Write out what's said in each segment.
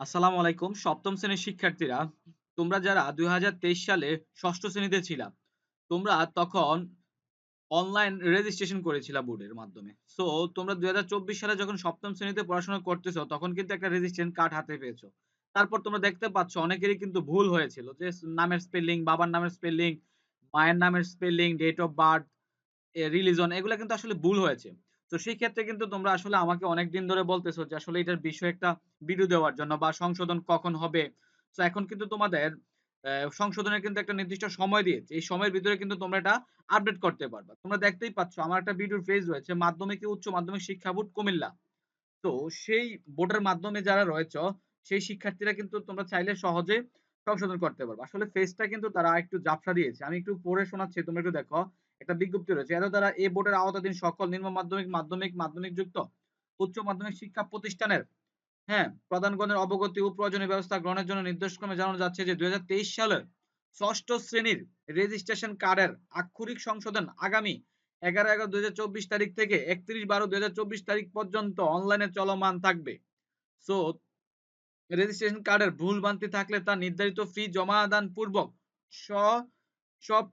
আসসালামু আলাইকুম। সপ্তম শ্রেণির শিক্ষার্থীরা, তোমরা যারা দুই হাজার তেইশ সালে ষষ্ঠ শ্রেণীতে ছিলা, তোমরা তখন অনলাইন রেজিস্ট্রেশন করেছিলা বোর্ডের মাধ্যমে। সো তোমরা দুই হাজার চব্বিশ সালে যখন সপ্তম শ্রেণীতে পড়াশোনা করতেছো, তখন কিন্তু একটা রেজিস্ট্রেশন কার্ড হাতে পেয়েছ। তারপর তোমরা দেখতে পাচ্ছ, অনেকেরই কিন্তু ভুল হয়েছিল যে, নামের স্পেলিং বাবার নামের স্পেলিং মায়ের নামের spelling date of birth religion এগুলো কিন্তু আসলে ভুল হয়েছে। তো সেই ক্ষেত্রে কিন্তু তোমরা আসলে আমাকে অনেক দিন ধরে বলতেছো যে আসলে এটার বিষয়ে একটা ভিডিও দেওয়ার জন্য বা সংশোধন কখন হবে। তো এখন কিন্তু তোমাদের সংশোধনের কিন্তু একটা নির্দিষ্ট সময় দিয়েছে। এই সময়ের ভিতরে কিন্তু তোমরা এটা আপডেট করতে পারবা। তোমরা দেখতেই পাচ্ছ আমার একটা ভিডিওর পেজ রয়েছে, মাধ্যমিক উচ্চ মাধ্যমিক শিক্ষা বোর্ড কুমিল্লা। তো সেই বোর্ডের মাধ্যমে যারা রয়েছে, সেই শিক্ষার্থীরা কিন্তু তোমরা চাইলে সহজে সংশোধন করতে পারবে। আসলে ফেজটা কিন্তু তারা একটু জাপসা দিয়েছে। আমি একটু পড়ে শোনাচ্ছি, তোমরা একটু দেখো। একটা বিজ্ঞপ্তি রয়েছে। এর দ্বারা এই বোর্ডের আওতাধীন সকল নিম্ন মাধ্যমিক মাধ্যমিক মাধ্যমিক যুক্ত উচ্চ মাধ্যমিক শিক্ষা প্রতিষ্ঠানের হ্যাঁ প্রধানগণের অবগতি ও প্রয়োজনীয় ব্যবস্থা গ্রহণের জন্য নির্দেশক্রমে জানানো যাচ্ছে যে দুই সালের ষষ্ঠ শ্রেণির রেজিস্ট্রেশন কার্ডের আক্ষরিক সংশোধন আগামী এগারো এগারো দুই তারিখ থেকে একত্রিশ বারো দুই তারিখ পর্যন্ত অনলাইনে চলমান থাকবে। সো, রেজিস্ট্রেশন কার্ডের ভুল ভ্রান্তি থাকলে তা নির্ধারিত ফি জমা দান পূর্বক সব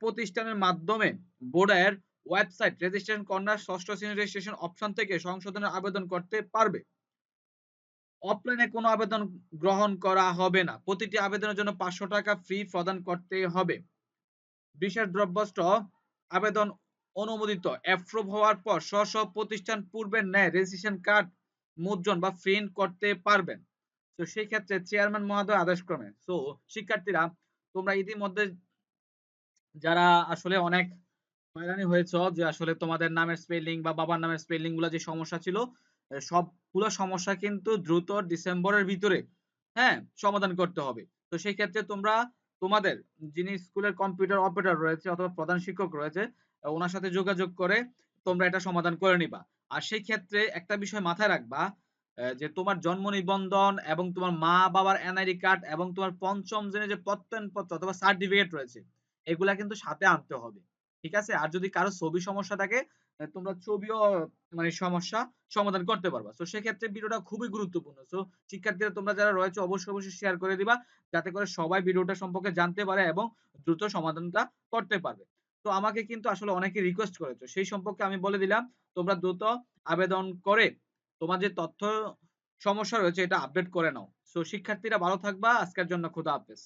প্রতিষ্ঠানের মাধ্যমে বোর্ডের ওয়েবসাইট রেজিস্ট্রেশন কর্নার ষষ্ঠ শ্রেণি রেজিস্ট্রেশন অপশন থেকে সংশোধনের আবেদন করতে পারবে। অফলাইনে কোনো আবেদন গ্রহণ করা হবে না। প্রতিটি আবেদনের জন্য পাঁচশো টাকা ফি প্রদান করতে হবে। বিশেষ দ্রব্যস্ত আবেদন অনুমোদিত অ্যাপ্রুভ হওয়ার পর স্ব স্ব প্রতিষ্ঠান পূর্বের ন্যায় রেজিস্ট্রেশন কার্ড মুদ্রণ বা প্রিন্ট করতে পারবেন। তো সেই ক্ষেত্রে চেয়ারম্যান মহোদয় আদেশ ক্রমে তো শিক্ষার্থীরা, তোমরা ইতিমধ্যে যারা আসলে অনেক হয়রানি হয়েছ যে আসলে তোমাদের নামের স্পেলিং বা বাবার নামের স্পেলিংগুলো যে সমস্যা ছিল সবগুলো সমস্যা কিন্তু দ্রুত ডিসেম্বরের ভিতরে হ্যাঁ সমাধান করতে হবে। তো সেই ক্ষেত্রে তোমরা তোমাদের যিনি স্কুলের কম্পিউটার অপারেটর রয়েছে অথবা প্রধান শিক্ষক রয়েছে ওনার সাথে যোগাযোগ করে তোমরা এটা সমাধান করে নিবা। আর সেই ক্ষেত্রে একটা বিষয় মাথায় রাখবা যে তোমার জন্ম নিবন্ধন এবং তোমার মা বাবার এনআইডি কার্ড এবং তোমার পঞ্চম শ্রেণির যে প্রত্যয়নপত্র অথবা সার্টিফিকেট রয়েছে এগুলা কিন্তু সাথে আনতে হবে। ঠিক আছে? আর যদি কারও ছবি সমস্যা থাকে তোমরা ছবিও মানে সমস্যা সমাধান করতে পারবা। তো সেক্ষেত্রে ভিডিওটা খুবই গুরুত্বপূর্ণ। তো শিক্ষার্থীরা তোমরা যারা রয়েছে, অবশ্যই অবশ্যই শেয়ার করে দিবা, যাতে করে সবাই ভিডিওটা সম্পর্কে জানতে পারে এবং দ্রুত সমাধানটা করতে পারবে। তো, আমাকে কিন্তু আসলে অনেকে রিকোয়েস্ট করেছ। সেই সম্পর্কে আমি বলে দিলাম, তোমরা দ্রুত আবেদন করে তোমার যে তথ্য সমস্যা রয়েছে, এটা আপডেট করে নাও। সো শিক্ষার্থীরা ভালো থাকবা। আজকের জন্য খুদা হাফেজ।